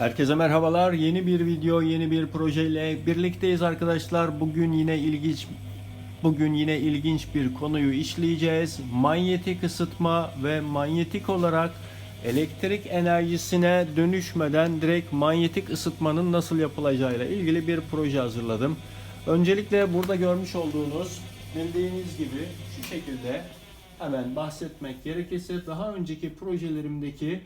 Herkese merhabalar. Yeni bir video, yeni bir projeyle birlikteyiz arkadaşlar. Bugün yine ilginç bugün yine ilginç bir konuyu işleyeceğiz. Manyetik ısıtma ve manyetik olarak elektrik enerjisine dönüşmeden direkt manyetik ısıtmanın nasıl yapılacağıyla ilgili bir proje hazırladım. Öncelikle burada görmüş olduğunuz bildiğiniz gibi şu şekilde hemen bahsetmek gerekirse daha önceki projelerimdeki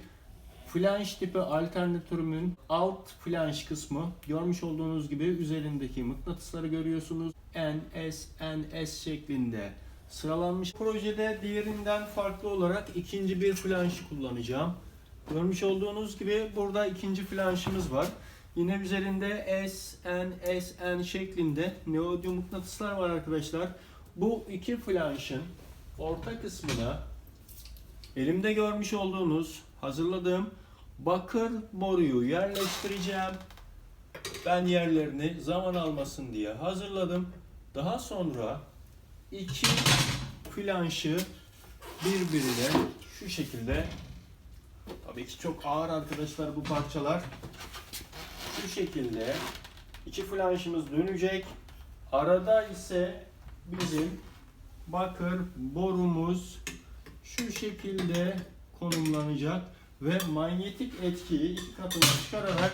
Flanş tipi alternatörümün alt flanş kısmı görmüş olduğunuz gibi üzerindeki mıknatısları görüyorsunuz. N, S, N, S şeklinde sıralanmış. Projede diğerinden farklı olarak ikinci bir flanş kullanacağım. Görmüş olduğunuz gibi burada ikinci flanşımız var. Yine üzerinde S, N, S, N şeklinde neodyum mıknatıslar var arkadaşlar. Bu iki flanşın orta kısmına elimde görmüş olduğunuz hazırladığım bakır boruyu yerleştireceğim. Ben yerlerini zaman almasın diye hazırladım. Daha sonra iki flanşı birbirine şu şekilde tabii ki çok ağır arkadaşlar bu parçalar şu şekilde iki flanşımız dönecek. Arada ise bizim bakır borumuz şu şekilde konumlanacak ve manyetik etkiyi iki katına çıkararak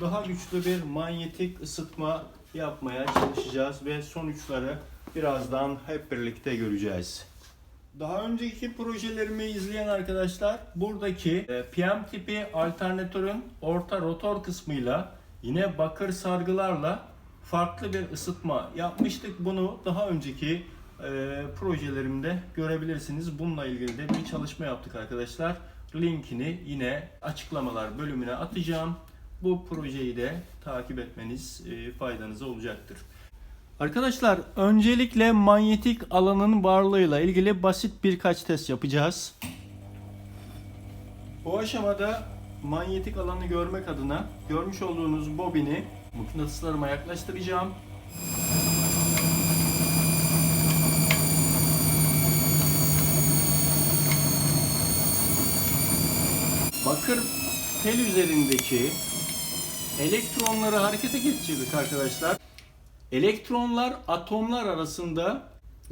daha güçlü bir manyetik ısıtma yapmaya çalışacağız ve sonuçları birazdan hep birlikte göreceğiz. Daha önceki projelerimi izleyen arkadaşlar buradaki e, PM tipi alternatörün orta rotor kısmıyla yine bakır sargılarla farklı bir ısıtma yapmıştık. Bunu daha önceki e, projelerimde görebilirsiniz. Bununla ilgili de bir çalışma yaptık arkadaşlar. Linkini yine açıklamalar bölümüne atacağım. Bu projeyi de takip etmeniz e, faydanıza olacaktır. Arkadaşlar öncelikle manyetik alanın varlığıyla ilgili basit birkaç test yapacağız. Bu aşamada manyetik alanı görmek adına görmüş olduğunuz bobini mıknatıslarıma yaklaştıracağım. Bakır tel üzerindeki elektronları harekete geçirdik arkadaşlar. Elektronlar atomlar arasında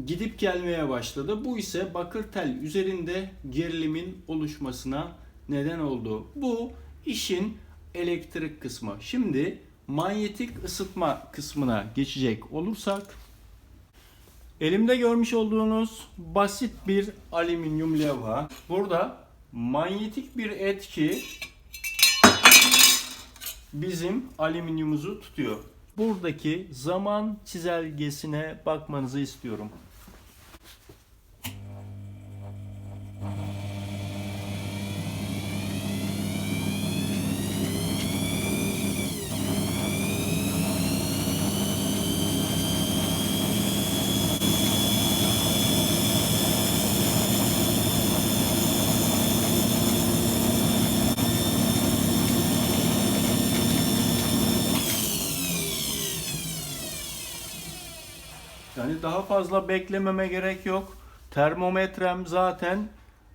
gidip gelmeye başladı. Bu ise bakır tel üzerinde gerilimin oluşmasına neden oldu. Bu işin elektrik kısmı. Şimdi manyetik ısıtma kısmına geçecek olursak elimde görmüş olduğunuz basit bir alüminyum levha. Burada manyetik bir etki bizim alüminyumumuzu tutuyor. Buradaki zaman çizelgesine bakmanızı istiyorum. Daha fazla beklememe gerek yok. Termometrem zaten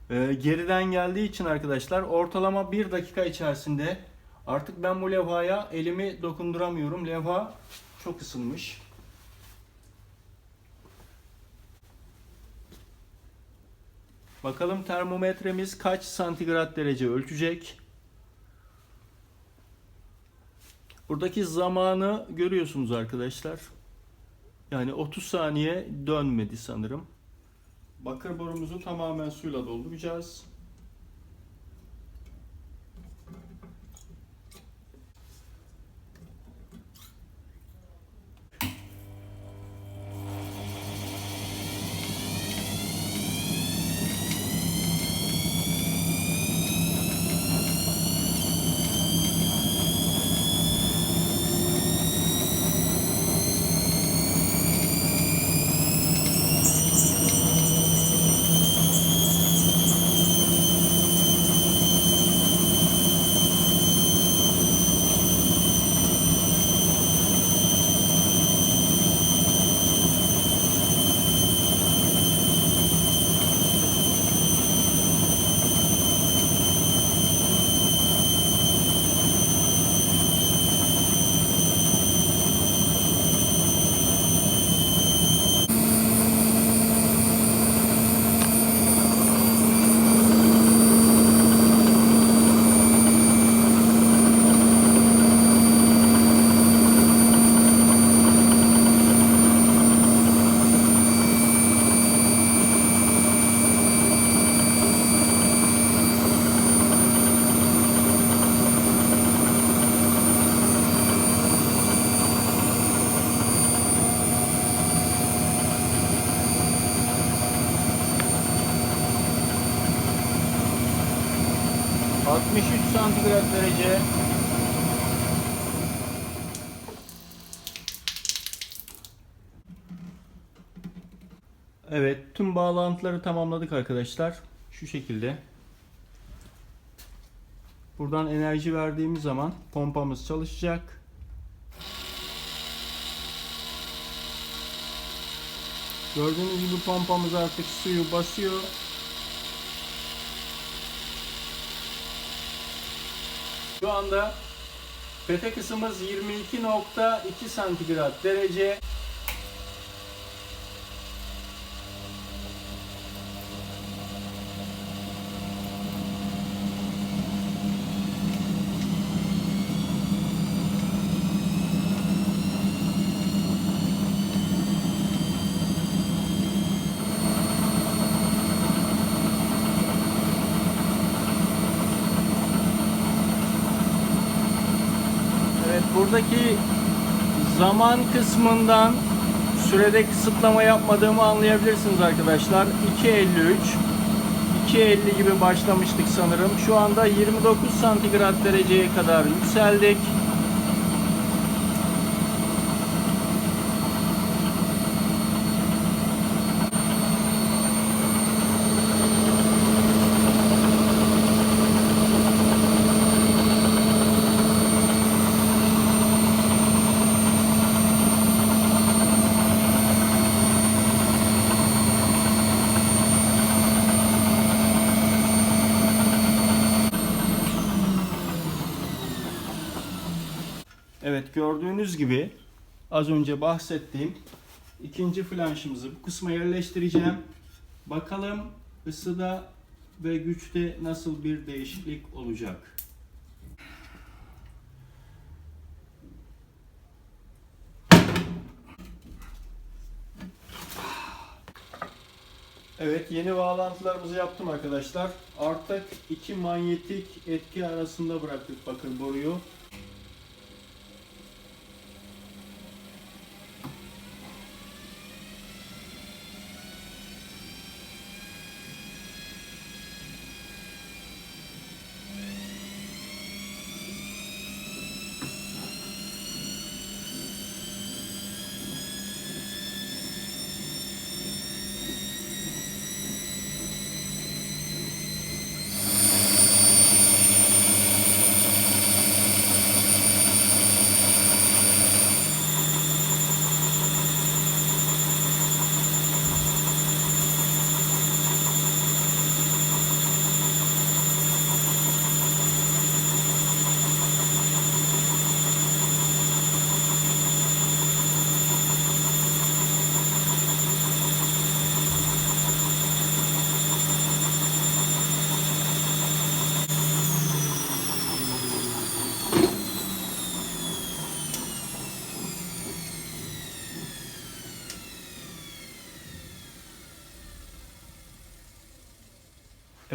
e, geriden geldiği için arkadaşlar ortalama bir dakika içerisinde artık ben bu levhaya elimi dokunduramıyorum. Levha çok ısınmış. Bakalım termometremiz kaç santigrat derece ölçecek. Buradaki zamanı görüyorsunuz arkadaşlar. Yani 30 saniye dönmedi sanırım. Bakır borumuzu tamamen suyla dolduracağız. Santigrat derece. Evet, tüm bağlantıları tamamladık arkadaşlar. Şu şekilde. Buradan enerji verdiğimiz zaman pompamız çalışacak. Gördüğünüz gibi pompamız artık suyu basıyor. Şu anda petek ısımız 22.2 santigrat derece. Evet buradaki zaman kısmından sürede kısıtlama yapmadığımı anlayabilirsiniz arkadaşlar. 2.53 2.50 gibi başlamıştık sanırım. Şu anda 29 santigrat dereceye kadar yükseldik. Evet gördüğünüz gibi az önce bahsettiğim ikinci flanşımızı bu kısma yerleştireceğim. Bakalım ısıda ve güçte nasıl bir değişiklik olacak. Evet yeni bağlantılarımızı yaptım arkadaşlar. Artık iki manyetik etki arasında bıraktık bakır boruyu.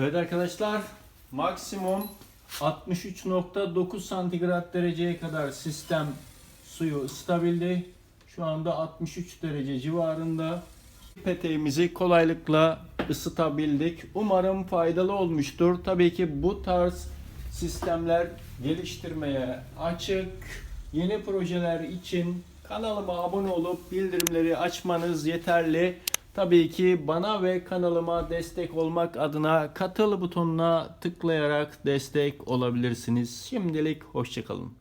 Evet arkadaşlar maksimum 63.9 santigrat dereceye kadar sistem suyu ısıtabildi. Şu anda 63 derece civarında. Peteğimizi kolaylıkla ısıtabildik. Umarım faydalı olmuştur. Tabii ki bu tarz sistemler geliştirmeye açık. Yeni projeler için kanalıma abone olup bildirimleri açmanız yeterli. Tabii ki bana ve kanalıma destek olmak adına katıl butonuna tıklayarak destek olabilirsiniz. Şimdilik hoşçakalın.